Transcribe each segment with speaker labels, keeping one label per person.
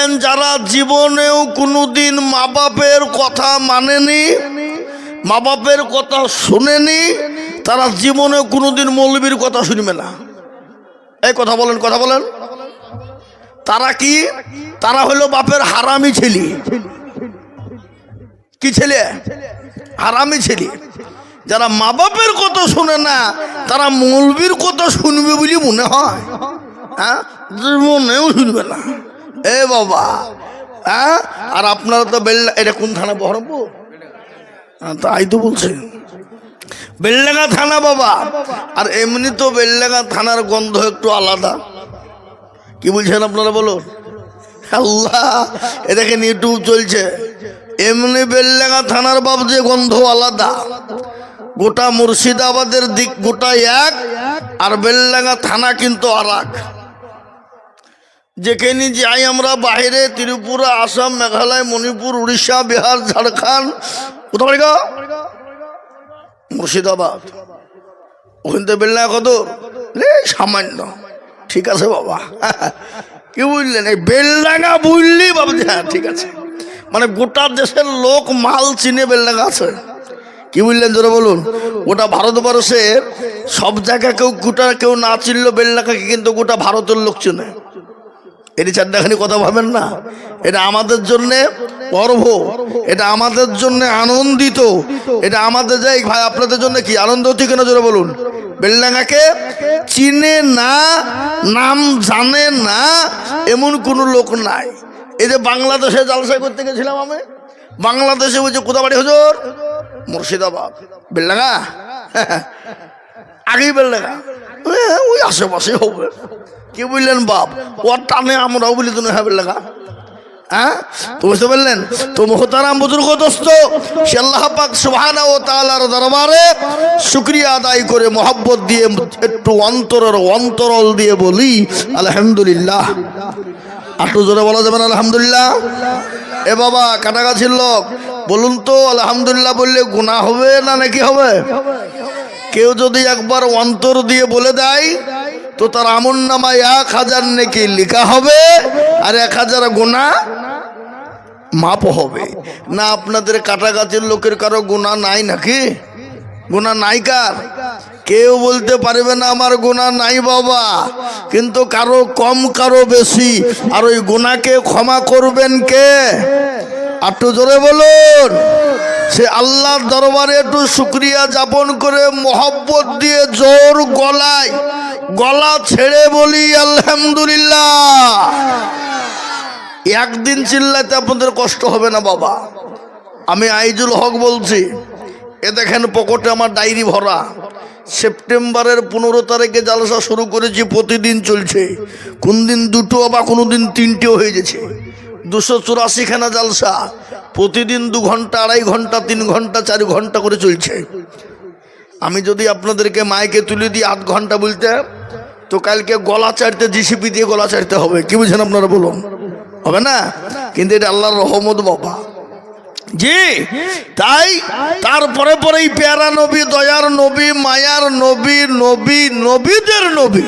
Speaker 1: দেখবেন যারা জীবনেও কোনোদিন মা বাপের কথা মানেনি মা বাপের কথা শুনেনি, তারা জীবনেও কোনোদিন মৌলবীর কথা শুনবে না। এই কথা বলেন কথা বলেন। তারা কি? তারা হলো বাপের হারামি ছেলে। কি ছেলে? হারামি ছেলে। যারা মা বাপের কথা শোনে না, তারা মৌলবীর কথা শুনবে বলে মনে হয়। হ্যাঁ? জীবনেও শুনবে না। এ বাবা হ্যাঁ? আর আপনারা তো বেল্লা এটা কোন থানা বহরমপুর? হ্যাঁ, তাই তো বলছে। বেলডাঙ্গা থানা বাবা আর এমনি তো বেলডাঙ্গা থানার গন্ধ একটু আলাদা। কি বলছেন আপনারা বলুন আল্লাহ এ দেখেন ইউটিউব চলছে। এমনি বেলডাঙ্গা থানার বাপ যে গন্ধ আলাদা। গোটা মুর্শিদাবাদের দিক গোটা এক আর বেলডাঙ্গা থানা কিন্তু আর যেখানে যাই আমরা বাইরে ত্রিপুরা, আসাম, মেঘালয়, মণিপুর, উড়িষ্যা, বিহার, ঝাড়খণ্ড। কোথাও? মুর্শিদাবাদ। ওখান থেকে বেলনা কত সামান্য। ঠিক আছে বাবা। কি বুঝলেন? এই বেলডাঙ্গা বুঝলি বাবা? হ্যাঁ ঠিক আছে। মানে গোটা দেশের লোক মাল চিনে বেলডাঙ্গা আছে। কি বুঝলেন? জোরে বলুন। গোটা ভারতবর্ষের সব জায়গায় কেউ গোটা কেউ না চিনলো বেলডাঙ্গাকে কিন্তু গোটা ভারতের লোক চেনে। এটি চারটাখানি কথা ভাবেন না। এটা আমাদের জন্য গর্ব। এটা আমাদের জন্য আনন্দিত। এটা আমাদের যাই ভাই আপনাদের জন্য কি আনন্দ হচ্ছে কেন জোরে বলুন? বেলডাঙ্গাকে চিনে না, নাম জানে না, এমন কোনো লোক নাই। এই যে বাংলাদেশে জালসা করতে গেছিলাম আমি। বাংলাদেশে ওই যে কোথা বাড়ি হুজুর, মুর্শিদাবাদ। বেলডাঙ্গা? আগেই বেলডাঙ্গা হ্যাঁ, ওই আশেপাশে হবে। কে বললেন বাপ? ওর টানে আমরাও বলি তো হ্যাঁ বেলডাঙ্গা হ্যাঁ? তো বুঝতে পারলেন তো মোহতারাম বুজুর্গ দোস্ত সে আল্লাহ পাক সুবহানা ও তাআলার দরবারে শুকরিয়া আদায় করে মোহাব্বত দিয়ে একটু অন্তরের অন্তরল দিয়ে বলি আলহামদুলিল্লাহ। আটু জোরে বলা যাবে আলহামদুলিল্লাহ? এ বাবা কাটাগাছির লোক বলুন তো আলহামদুলিল্লাহ বললে গুনাহ হবে না নাকি হবে? কেউ যদি একবার অন্তর দিয়ে বলে দেয়, তো তার আমন নামায় এক হাজার নাকি লেখা হবে আর এক হাজার গোনা মাপ হবে। না আপনাদের কাটাগাছের লোকের কারও গুণা নাই নাকি? গুণা নাই কার? কেউ বলতে পারবে না আমার গুণা নাই বাবা, কিন্তু কারও কম, কারও বেশি। আর ওই গুণাকে ক্ষমা করবেন কে? একটু জোরে বলুন। সে আল্লাহর দরবারে একটু শুক্রিয়া যাপন করে মোহব্বত দিয়ে জোর গলায়, গলা ছেড়ে বলি, আলহামদুলিল্লাহ। একদিন চিল্লাতে আপনাদের কষ্ট হবে না বাবা। আমি আইজুল হক বলছি, এ দেখেন পকেটে আমার ডায়েরি ভরা। সেপ্টেম্বরের পনেরো তারিখে জালসা শুরু করেছি, প্রতিদিন চলছে। কোন দিন দুটো বা কোনো দিন তিনটেও হয়ে গেছে। দুশো চুরাশিখানা জালসা। প্রতিদিন দু ঘণ্টা, আড়াই ঘণ্টা, তিন ঘণ্টা, চার ঘণ্টা করে চলছে। আমি যদি আপনাদেরকে মাইকে তুলে দিই আধ ঘণ্টা বলতে, তো কালকে গলা চাড়তে জিসিপি দিয়ে গলা চাড়তে হবে। কি বুঝেন আপনারা বলুন? হবে না? কিন্তু এটা আল্লাহর রহমত বাবা। জি, তাই তারপরে পরেই পেয়ারা নবী, দয়ার নবী, মায়ার নবী নবী, নবীদের নবী।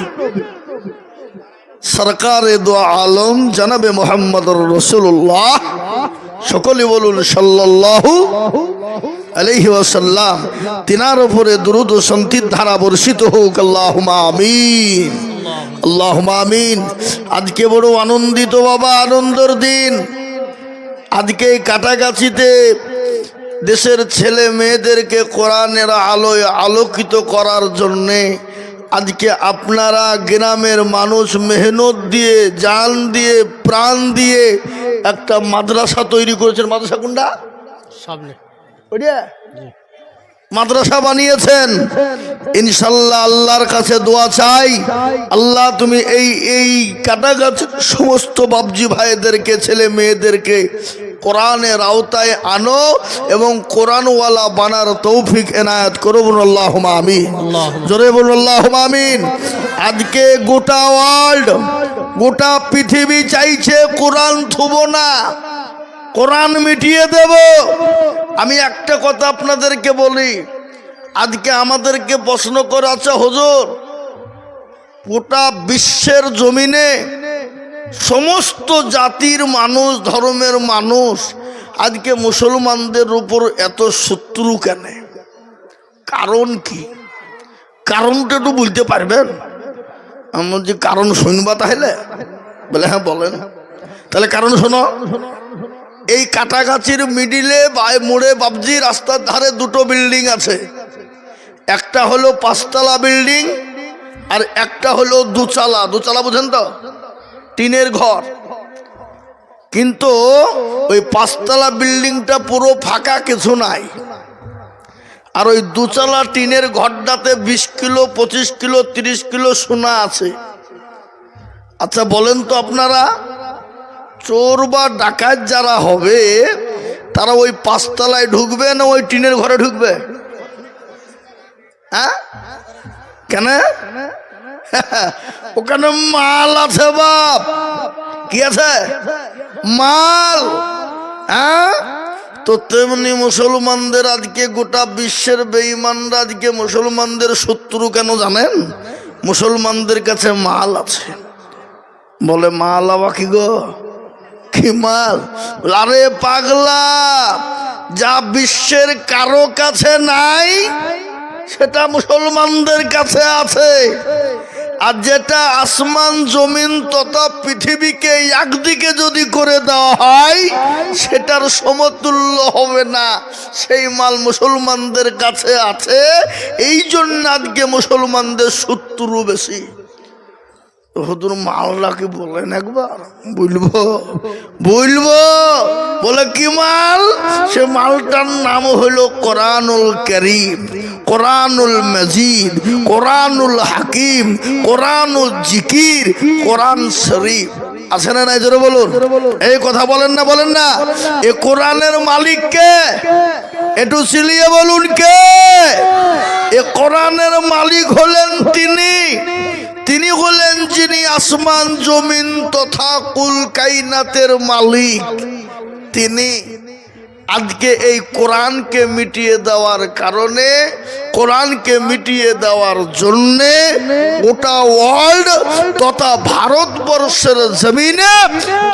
Speaker 1: সরকার দো আলম জানাবে মোহাম্মদ রসুল্লাহ সকলে বলুন সাল্লাল্লাহু আলাইহি ওয়াসাল্লাম। তিনার উপরে দুরুদ ও শান্তির ধারা বর্ষিত হোক, আল্লাহুম্মা আমিন। আল্লাহুম্মা আমিন। আজকে বড় আনন্দিত বাবা, আনন্দের দিন। আজকে কাটাগাছিতে দেশের ছেলে মেয়েদেরকে কোরআনের আলোয় আলোকিত করার জন্যে আজকে আপনারা গ্রামের মানুষ মেহনত দিয়ে জান দিয়ে প্রাণ দিয়ে একটা মাদ্রাসা তৈরি করেছেন। মাদ্রাসা কোনটা?
Speaker 2: সামনে।
Speaker 1: ওইটা? মাদ্রাসা বানিয়েছেন। ইনশাল্লাহ আল্লাহর কাছে দোয়া চাই। আল্লাহ তুমি এই এই কাটাগাছ সমস্ত বাবজি ভাইদেরকে ছেলে মেয়েদেরকে কোরআনের আওতায় আনো এবং কোরআনওয়ালা বানার তৌফিক এনায়াত করো বলুন আল্লাহ আমিন। জোরে বলুন আল্লাহ আমিন। আজকে গোটা ওয়ার্ল্ড গোটা পৃথিবী চাইছে কোরআন থুব না কোরআন মিটিয়ে দেব। আমি একটা কথা আপনাদেরকে বলি। আজকে আমাদেরকে প্রশ্ন করে আছে, হুজুর, গোটা বিশ্বের জমিনে সমস্ত জাতির মানুষ, ধর্মের মানুষ আজকে মুসলমানদের উপর এত শত্রু কেন? কারণ কি? কারণটা একটু বলতে পারবেন? আমার যে কারণ শুনবা তাহলে? বলে হ্যাঁ বলেন। তাহলে কারণ শোনো। এই কাটাগাছির মিডিলে মোড়ে বাবজি রাস্তার ধারে দুটো বিল্ডিং আছে। একটা হলো পাঁচতলা বিল্ডিং আর একটা হলো দুচালা। দুচালা বুঝেন তো? টিনের ঘর। কিন্তু ওই পাঁচতলা বিল্ডিংটা পুরো ফাঁকা কিছু নাই। আর ওই দুচালা টিনের ঘরটাতে বিশ কিলো, পঁচিশ কিলো, তিরিশ কিলো সোনা আছে। আচ্ছা বলেন তো আপনারা চোর বা ডাকাত যারা হবে, তারা ওই পাঁচতলায় ঢুকবে না ওই টিনের ঘরে ঢুকবে? হ্যাঁ? কেন? ওখানে মাল আছে বাপ। কি আছে? মাল। হ্যাঁ? তো তেমনি মুসলমানদের আজকে গোটা বিশ্বের বেঈমানরা আজকে মুসলমানদের শত্রু কেন জানেন? মুসলমানদের কাছে মাল আছে। বলে, মাল আবার কি গো? কি মাল। আরে পাগলা, যা বিশ্বের কারও কাছে নাই, সেটা মুসলমানদের কাছে আছে। আর যেটা আসমান, জমিন তথা পৃথিবীকে একদিকে যদি করে দেওয়া হয়, সেটার সমতুল্য হবে না। সেই মাল মুসলমানদের কাছে আছে, এই জন্য আজকে মুসলমানদের শত্রু বেশি। হুজুর মালটা কি বলেন একবার। বলব বলব, বলে কি মাল? সে মালটার নাম হলো কোরআনুল করিম, কোরআনুল মজিদ, কোরআনুল হাকিম, কোরআনুল জিকির, কোরআন শরীফ। আছে না জোরে বলুন। এই কথা বলেন না বলেন না। এ কোরআনের মালিক কে? একটু চিলিয়ে বলুন কে? এ কোরআনের মালিক হলেন তিনি। তিনি হলেন যিনি আসমান জমিন তথা কুল কাইনাতের মালিক। তিনি আজকে এই কোরআনকে মিটিয়ে দেওয়ার কারণে, কোরআনকে মিটিয়ে দেওয়ার জন্যে গোটা ওয়ার্ল্ড তথা ভারতবর্ষের জমিনে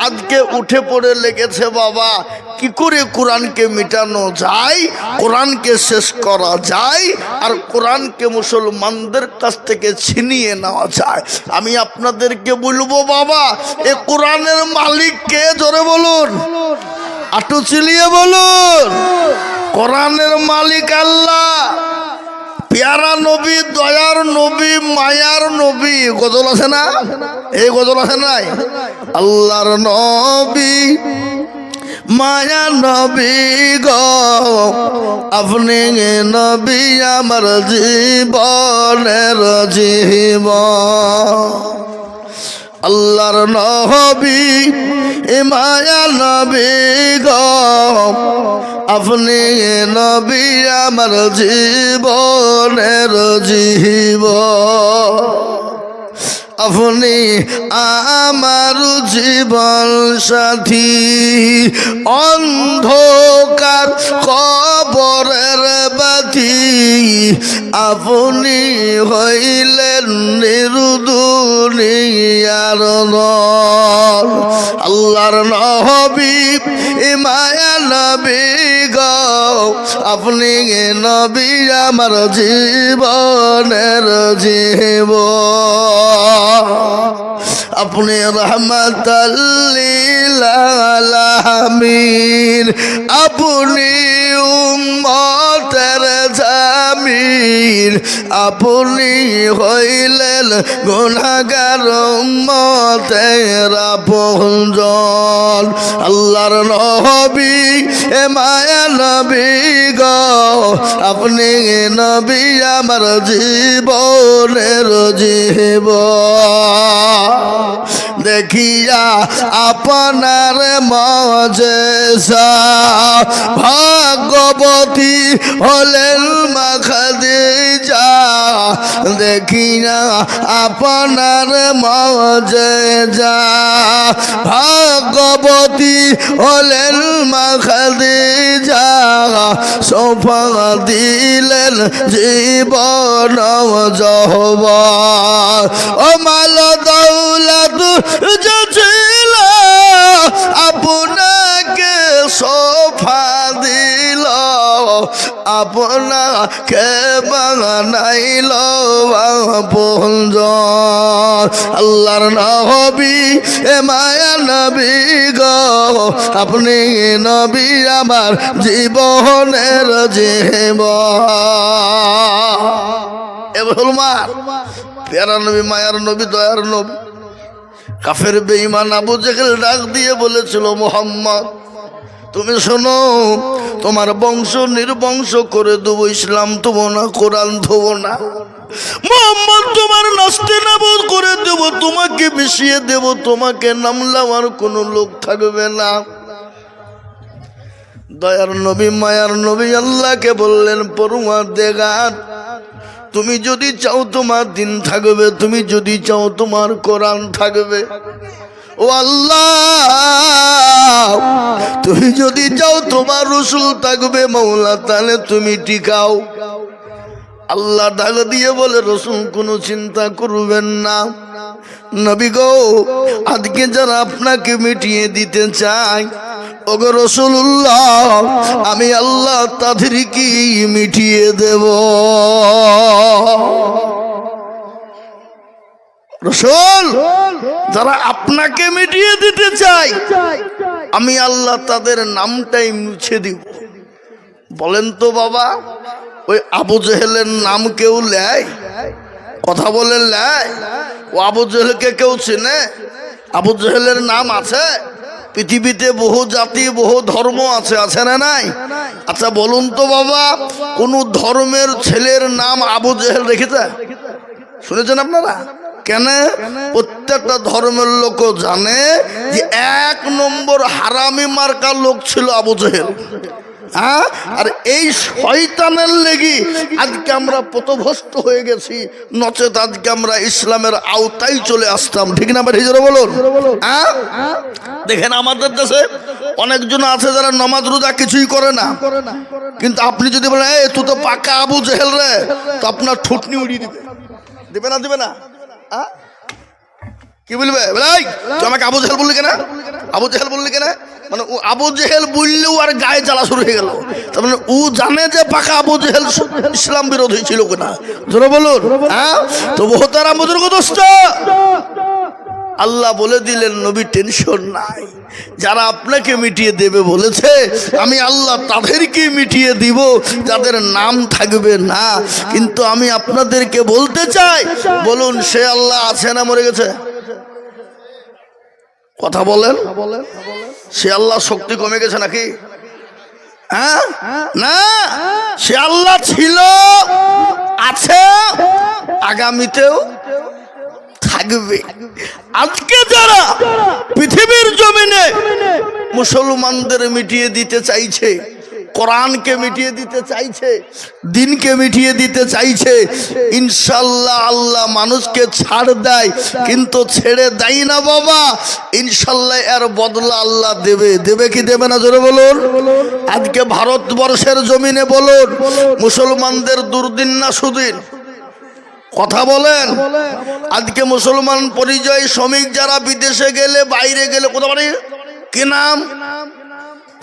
Speaker 1: আজকে উঠে পড়ে লেগেছে বাবা। কি করে কোরআনকে মিটানো যায়, কোরআনকে শেষ করা যায়, আর কোরআনকে মুসলমানদের কাছ থেকে ছিনিয়ে নেওয়া যায়? আমি আপনাদেরকে বলব বাবা, এ কোরআনের মালিক কে জোরে বলুন। আটু চিলিয়ে বলুন। কোরআনের মালিক আল্লাহ। পেয়ারা নবী, দয়ার নবী, মায়ার নবী। গজল আছে না? এই গজল আছে নাই? আল্লাহর নবী মায়া নবী গো। আপনি নবী আমার জীবনের জীবন। আল্লাহর নবী এ মায়া নবী গো। আপনি নবী আমার জীবনের জীব আপনি আমার জীবন সাথী। অন্ধকার কবরের বাতি। আপনি হইলেন নিরুদুনিয়ার নর আল্লাহর নহবি মায়া নবী গো। আপনি নবী আমার জীবনের জীব আপনি রহমতাল্লিলামিন আপনি উম্মতের জামিন। আপনি হইলেন গুণাগার উম্মতের আপনজন। আল্লাহর নবী, এ মায়া নবী গো, আপনি নবী আমার জীবনের জীব দেখিয়া আপনার মজে ভাগবতী হলেন মাখাদে যা দেখিয়া আপনার মজে যা ভাগবতী হলেন মাখাদে যা সোফা দিলেন জীবন জহবা ও মাল দৌলত যাচ্ছে আপনাকে সোফা দিল আপনাকে বানাইল আপনজ আল্লাহর নবী, এ মায়া নবী গো। আপনি নবী আমার জীবনের জীব এ মুসলমান নবী, মায়ার নবী, দয়ার নবী। কাফের বেঈমান আবু জেহেল ডাক দিয়ে বলেছিল, মোহাম্মদ তুমি শোনো, তোমার বংশ নির্বংশ করে দেবো, ইসলাম দেবো না, কোরআন দেবো না। মোহাম্মদ তোমার নাস্তে নাবুদ করে দেব, তোমাকে মিশিয়ে দেব, তোমাকে নামলাম আর কোনো লোক থাকবে না। দয়ার নবী, মায়ার নবী আল্লাহকে বললেন পড়ুয়া দেগার তুমি যদি চাও তোমার দিন থাকবে, তুমি যদি চাও তোমার কোরআন থাকবে। ও আল্লাহ, তুমি যদি চাও তোমার রসুল থাকবে মৌলা তাহলে তুমি টিকাও। আল্লাহ ডাক দিয়ে বলে রসুন কোনো চিন্তা করবেন না। নবী গো, আজকে যারা আপনাকে মিটিয়ে দিতে চায়, ওগো রসুল্লাহ আমি আল্লাহ তাদেরকে মিটিয়ে দেব। রসুল যারা আপনাকে মিটিয়ে দিতে চায় আমি আল্লাহ তাদের নামটাই মুছে দিব। বলেন তো বাবা ওই আবু জেহেলের নাম কেউ লেয় কথা বলে লেয় ও আবু জেহেলকে কেউ চেনে? আবু জেহেলের নাম আছে? পৃথিবীতে বহু জাতি বহু ধর্ম আছে আছে না নাই? আচ্ছা বলুন তো বাবা কোন ধর্মের ছেলের নাম আবু জেহেল রেখেছে? শুনেছেন আপনারা? কেন? প্রত্যেকটা ধর্মের লোক জানে যে এক নম্বর হারামি মার্কা লোক ছিল আবু জেহেল। হ্যাঁ? আর এই শয়তানের লেগে আজকে আমরা পথভ্রষ্ট হয়ে গেছি। নচেত আজকে আমরা ইসলামের আওতায় চলে আসতাম। ঠিক না হিজরে বলুন। হ্যাঁ? দেখেন আমাদের দেশে অনেকজন আছে যারা নমাজ রোজা কিছুই করে না। কিন্তু আপনি যদি বলেন, এই, তুই তো পাকা আবু জেহেল রে। তো আপনার ঠুটনি উড়িয়ে দিবে। দিবে না দিবে না? কি বলবে? ভাই তো আমাকে আবু জাহেল বললি কেনা? আবু জাহেল বললি কেনা? মানে ও আবু জেহেল বললেও আর গায়ে জ্বালা শুরু হয়ে গেল। তার মানে ও জানে যে পাকা আবু জেহেল ইসলাম বিরোধী ছিল কিনা। ধরো বলুন হ্যাঁ? তো বহুতারা বুজুর্গদোস্ত আল্লাহ বলে দিলেন, নবী টেনশন নাই। যারা আপনাকে মিটিয়ে দেবে বলেছে, আমি আল্লাহ তাদেরকে মিটিয়ে দিব, যাদের নাম থাকবে না। কিন্তু আমি আপনাদেরকে বলতে চাই, বলুন, সে আল্লাহ আছে না মরে গেছে? কথা বলেন। সে আল্লাহ শক্তি কমে গেছে নাকি? হ্যাঁ? না? সে আল্লাহ ছিল, আছে, আগামীতেও থাকবে। আজকে যারা পৃথিবীর জমিনে মুসলমানদের মিটিয়ে দিতে চাইছে কোরআনকে মিটিয়ে দিতে চাইছে দিনকে মিটিয়ে দিতে চাইছে ইনশাল্লাহ আল্লাহ মানুষকে ছাড় দেয় কিন্তু ছেড়ে দেয় না বাবা। ইনশাল্লাহ এর বদলা আল্লাহ দেবে। দেবে কি দেবে না জোরে বলুন? আজকে ভারতবর্ষের জমিনে বলুন মুসলমানদের দুর্দিন না সুদিন। কথা বলেন। আজকে মুসলমান পরিচয় শ্রমিক যারা বিদেশে গেলে, বাইরে গেলে কোথাও কি নাম?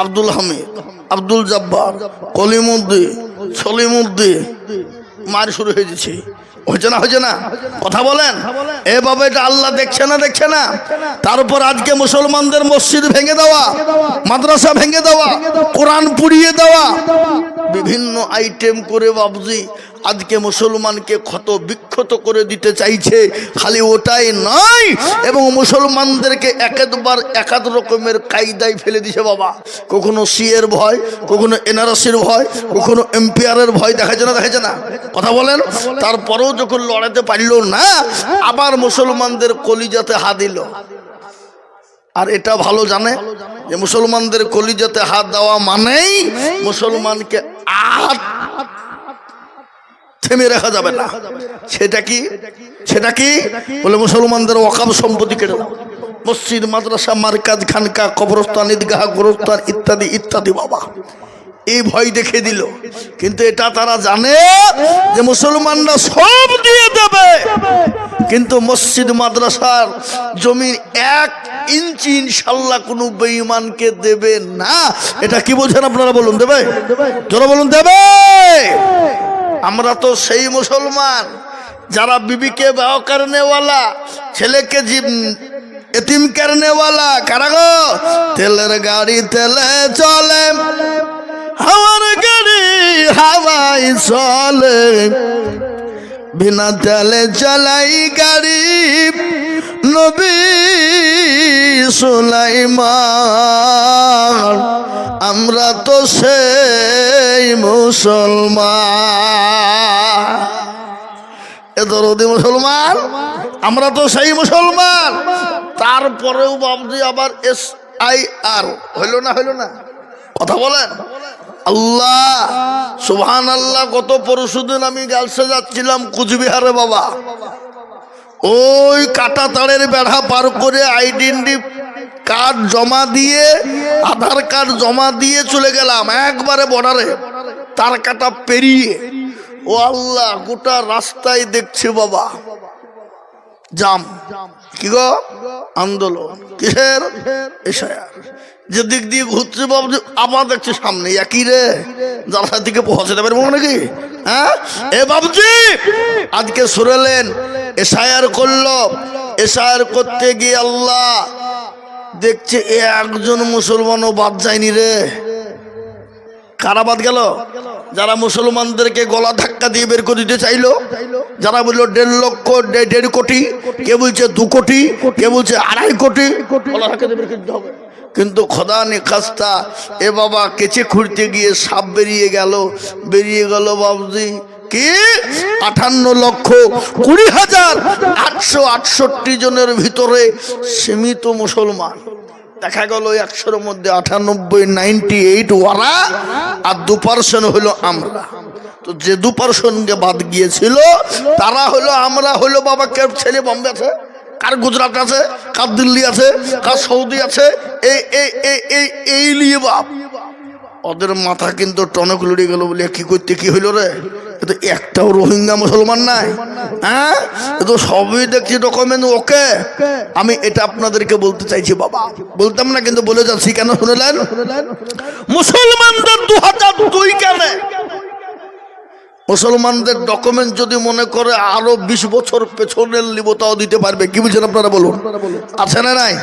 Speaker 1: আব্দুল হামিদ, আব্দুল জব্বার, কলিমুদ্দিন, সলিমুদ্দিন। মার শুরু হয়ে যাচ্ছে হয়েছে না হয়েছে না? কথা বলেন। এভাবে এটা আল্লাহ দেখছে না দেখছে না? তারপর আজকে মুসলমানদের মসজিদ ভেঙে দেওয়া, মাদ্রাসা ভেঙে দেওয়া, কোরআন পুড়িয়ে দেওয়া, বিভিন্ন আইটেম করে বাবজি আজকে মুসলমানকে ক্ষত বিক্ষত করে দিতে চাইছে, খালি ওটাই নয়, এবং মুসলমানদেরকে একাধবার একাধ রকমের কায়দায় ফেলে দিছে বাবা। কখনো সিএর ভয়, কখনো এনআরসির ভয়, কখনো এম্পিয়ারের ভয় দেখাচ্ছে না দেখাচ্ছে না? কথা বলেন? তারপরেও যখন লড়াতে পারল না, আবার মুসলমানদের কলিজাতে হাত দিল। আর এটা ভালো জানে যে মুসলমানদের কলিজাতে হাত দেওয়া মানেই মুসলমানকে আট থেমে রাখা যাবে না। সেটা কি? সেটা কি? বলে মুসলমানদের ওয়াকাব সম্পত্তি দাও। মসজিদ, মাদ্রাসা, মার্কাজ, খানকা, কবরস্থান, ঈদগাহ, গোরস্থান ইত্যাদি ইত্যাদি, বাবা। এই ভয় দেখে দিল। কিন্তু এটা তারা জানে যে মুসলমানরা সব দিয়ে দেবে। কিন্তু মসজিদ, মাদ্রাসার জমি এক ইঞ্চি ইনশাল্লাহ কোনো বেঈমানকে দেবে না। এটা কি বোঝেন আপনারা বলুন, দেবে? যারা বলুন, দেবে? আমরা তো সেই মুসলমান। যারা বিবিকে বাহ করনেওয়ালা ছেলেকে জীব এতিম করনেওয়ালা কারা গো তেলের গাড়ি তেলে চলে। হাওয়ার গাড়ি হাওয়াই চলে। বিনা তেলে চালাই গাড়ি, নবী সুলাইমান। আমরা তো সেই মুসলমান। এ মুসলমান, আমরা তো সেই মুসলমান। তারপরেও বাবজি আবার এস আই আর, হইল না হইল না? কথা বলেন? আল্লাহ সুবহান আল্লাহ গত পরশুদিন আমি গালসে যাচ্ছিলাম কুচবিহারে বাবা। ওই কাটা তারের বেড়া পার করে আইডেন্টি কার্ড জমা দিয়ে, আধার কার্ড জমা দিয়ে চলে গেলাম, একবারে বর্ডারে। তার কাটা পেরিয়ে ও আল্লাহ, গোটা রাস্তায় দেখছি বাবা। জাম। কি গো? আন্দোলন। কিসের? যে দিক দিয়ে ঘুরছে বাবু আবার দেখছে সামনে, একই রে। যারা দিকে পৌঁছাতে পারব নাকি? হ্যাঁ? এ বাবুজি! আজকে সরেলেন, এশায়ার করল। এশায়ার করতে গিয়ে আল্লাহ দেখছে এ একজন মুসলমানও বাদ যায়নি রে। কারা বাদ গেল? যারা মুসলমানদেরকে গলা ধাক্কা দিয়ে বের করে দিতে চাইলো, যারা বলল দেড় লক্ষ, দেড় কোটি কে বলছে দু কোটি কে বলছে আড়াই কোটি, গলা ধাক্কা দিয়ে বের করে দিতে হবে। কিন্তু খোদা নিকাস্তা এ বাবা কেচে খুঁড়তে গিয়ে সাপ বেরিয়ে গেল। বেরিয়ে গেল বাবুজি কি? আঠান্ন লক্ষ কুড়ি হাজার আটশো আটষট্টি জনের ভিতরে সীমিত মুসলমান। দেখা গেল একশোর মধ্যে আটানব্বই, নাইনটি এইট ওরা আর দু পার্সেন্ট হলো আমরা। তো যে দু পার্সেন্টকে বাদ গিয়েছিল, তারা হলো আমরা হলো বাবা কে ছেলে বম্বে আছে, কার গুজরাট আছে, কার দিল্লি আছে, কার সৌদি আছে এই এই এই এই এই লিয়ে বাপ। ওদের মাথা কিন্তু টনক লড়ে গেল বলে কি করতে কি হইল রে? তো একটাও রোহিঙ্গা মুসলমান নাই। হ্যাঁ? তো সবই দেখছি ডকুমেন্ট ওকে। আমি এটা আপনাদেরকে বলতে চাইছি বাবা। বলতাম না কিন্তু বলে যাচ্ছি কেন শুনলেন? মুসলমানদের দু হাজার দুই কেন। মুসলমানদের ডকুমেন্ট যদি মনে করে আরও বিশ বছর পেছনের লিব তাও দিতে পারবে কি বুঝছেন আপনারা বলুন? আছে না নাই?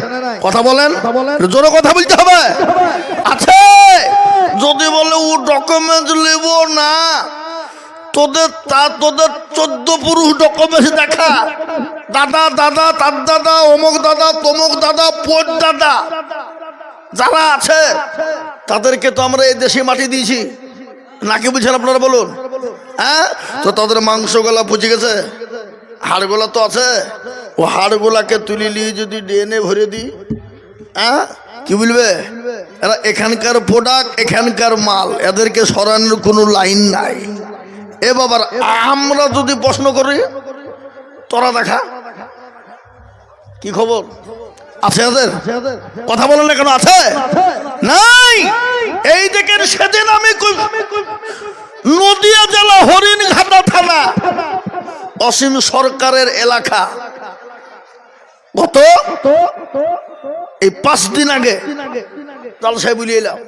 Speaker 1: কথা বলেন? জোরে কথা বলতে হবে। আছে! যদি বলে ও ডকুমেন্ট লিব না, তোদের তা, তোদের চোদ্দ পুরুষ ডকুমেন্ট দেখা। দাদা দাদা, তার দাদা, অমুক দাদা, তমুক দাদা পোট দাদা, যারা আছে, তাদেরকে তো আমরা এই দেশে মাটি দিয়েছি। নাকি বুঝছেন আপনারা বলুন? হ্যাঁ? তো তাদের মাংসগুলা পুচে গেছে? হাড়গুলা তো আছে। ও হাড়গুলাকে তুলি নিয়ে যদি ডেনে ভরে দিই হ্যাঁ? কি বলবে? এরা এখানকার প্রোডাক্ট এখানকার মাল, এদেরকে সরানোর কোনো লাইন নাই। এ বাবার, আমরা যদি প্রশ্ন করি, তোরা দেখা। কি খবর? আছে এদের? কথা বলেন না কেন, আছে? নাই! এই দেখেন সেদিন আমি নদিয়া জেলা হরিণঘাটা থানা, অসীম সরকারের এলাকা। গত এই পাঁচ দিন আগে জালসাই বুলিয়ে এলাম।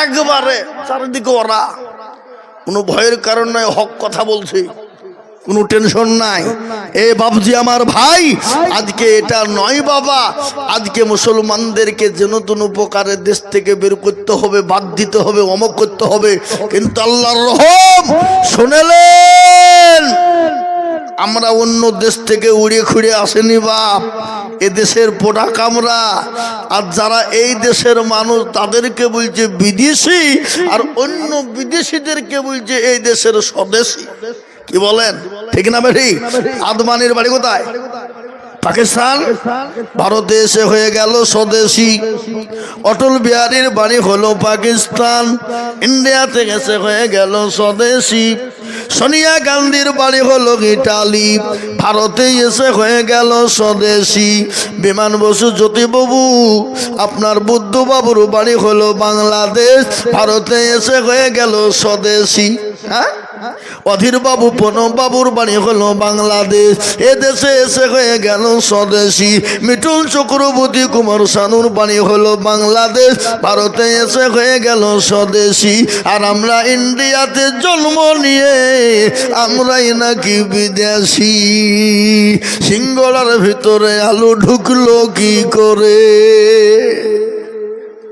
Speaker 1: একবারে চারিদিকে ওরা। কোনো ভয়ের কারণ নাই, হক কথা বলছি। কোনো টেনশন নাই। এ বাবজি আমার ভাই, আজকে এটা নয় বাবা। আজকে মুসলমানদেরকে যেন তেন উপকারের দেশ থেকে বের করতে হবে, বাদ দিতে হবে, অমক করতে হবে। কিন্তু আল্লাহর রহম শুনেলেন আমরা অন্য দেশ থেকে উড়ে খুঁড়ে আসেনি বাপ। এ দেশের প্রোডাক্ট আমরা। আর যারা এই দেশের মানুষ, তাদেরকে বলছে বিদেশি, আর অন্য বিদেশিদেরকে বলছে এই দেশের স্বদেশী। কি বলেন? ঠিক না বেঠিক আদমানির বাড়ি কোথায়? পাকিস্তান, ভারতে এসে হয়ে গেল স্বদেশী। অটল বিহারীর বাড়ি হলো পাকিস্তান ইন্ডিয়াতে এসে হয়ে গেল স্বদেশী। সোনিয়া গান্ধীর বাড়ি হলো ইটালি ভারতে এসে হয়ে গেল স্বদেশী। বিমান বসু জ্যোতিবাবু, আপনার বুদ্ধবাবুর বাড়ি হলো বাংলাদেশ, ভারতে এসে হয়ে গেল স্বদেশী। হ্যাঁ? অধীর বাবু প্রণব বাবুর বাড়ি হলো বাংলাদেশ। এ দেশে এসে হয়ে গেল স্বদেশী। মিঠুন চক্রবর্তী কুমার সানুর বাড়ি হলো বাংলাদেশ। ভারতে এসে হয়ে গেল স্বদেশী। আর আমরা ইন্ডিয়াতে জন্ম নিয়ে আমরাই নাকি বিদেশি। সিঙ্গলার ভিতরে আলু ঢুকলো কি করে?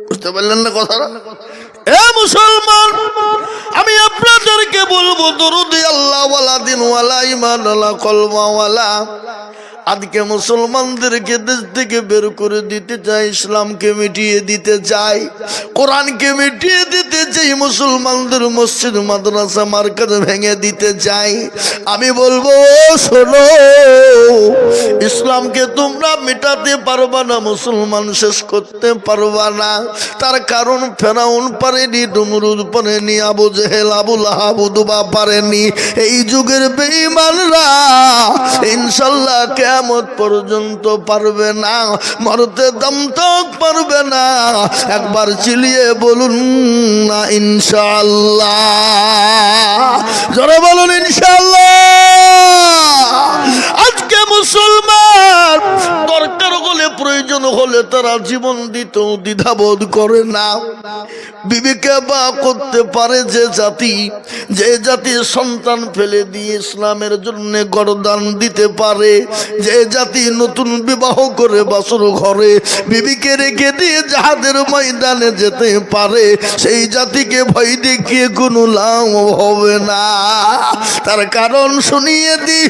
Speaker 1: বুঝতে পারলেন না কথাটা? এ মুসলমান! আপনাদেরকে বলব দরুদি আল্লাহ ওয়ালা দিন ওয়ালা ইমান ওয়ালা কলমা ওয়ালা আজকে মুসলমানদেরকে দেশ থেকে বের করে দিতে চাই, ইসলামকে মিটিয়ে দিতে চাই, কোরআনকে মিটিয়ে দিতে চাই, মুসলমানদের মসজিদ, মাদ্রাসা মার্কেট ভেঙে দিতে চাই। আমি বলব, শোনো, ইসলামকে তোমরা মেটাতে পারবা না, মুসলমান শেষ করতে পারবা না। তার কারণ ফেরাউন পারেনি, ডুমরুদ পারেনি, আবু জেহেল আবুল আহাবুদুবা পারেনি। এই যুগের বেঈমানরা ইনশাল্লাহ কেমত পর্যন্ত পারবে না, মরতে দম তো পারবে না। একবার চিলিয়ে বলুন না ইনশাল্লাহ জোরে বলুন ইনশাল্লাহ মুসলমান। দরকার হলে, প্রয়োজন হলে তারা জীবন দিতেও দ্বিধাবোধ করে না। বিবেকে বা করতে পারে যে জাতি যে জাতি সন্তান ফেলে দিয়ে ইসলামের জন্য গরদান দিতে পারে, যে জাতি নতুন বিবাহ করে বাসর ঘরে বিবিকে রেখে দিয়ে যাহাদের ময়দানে যেতে পারে, সেই জাতিকে ভয় দেখিয়ে কোনো লাভ হবে না। তার কারণ শুনিয়ে দিই